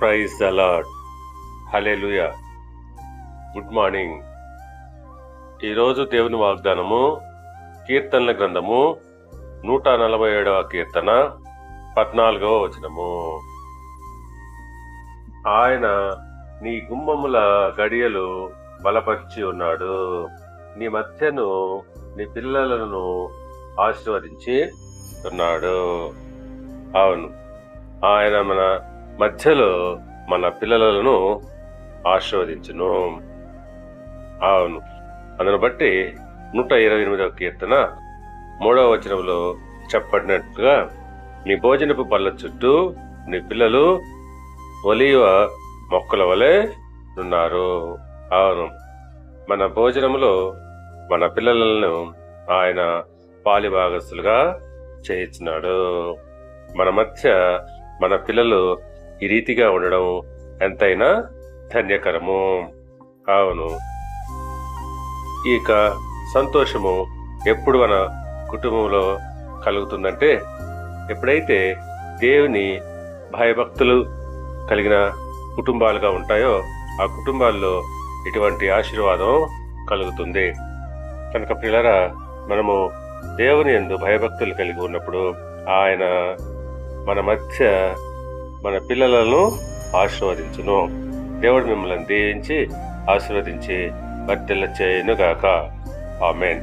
Praise the Lord hallelujah good morning ఈరోజు దేవుని వాగ్దానము కీర్తనల గ్రంథము నూట నలభై ఏడవ కీర్తన పద్నాలుగవ వచనము. ఆయన నీ గుమ్మముల గడియలు బలపరిచి ఉన్నాడు. నీ మధ్యను నీ పిల్లలను ఆశీర్వదించి ఉన్నాడు. అవును. ఆయన మన మధ్యలో మన పిల్లలను ఆశీర్వదించును. అవును. అందును బట్టి నూట ఇరవై ఎనిమిదవ కీర్తన మూడవ వచనంలో చెప్పబడినట్లుగా నీ భోజనపు పళ్ళ చుట్టూ నీ పిల్లలు ఒలివ మొక్కల వలె ఉన్నారు. అవును. మన భోజనములో మన పిల్లలను ఆయన పాలి భాగస్తులుగా చేయించినాడు. మన మధ్య మన పిల్లలు ఈ రీతిగా ఉండడం ఎంతైనా ధన్యకరము. అవును. ఇక సంతోషము ఎప్పుడు మన కుటుంబంలో కలుగుతుందంటే ఎప్పుడైతే దేవుని భయభక్తులు కలిగిన కుటుంబాలుగా ఉంటాయో ఆ కుటుంబాల్లో ఇటువంటి ఆశీర్వాదం కలుగుతుంది. కనుక పిల్లరా మనము దేవుని ఎందు భయభక్తులు కలిగి ఉన్నప్పుడు ఆయన మన మధ్య మన పిల్లలను ఆశీర్వదించును. దేవుడు మిమ్మల్ని దీవించి ఆశీర్వదించి వర్తిల్ల చేయనుగాక. ఆమెన్.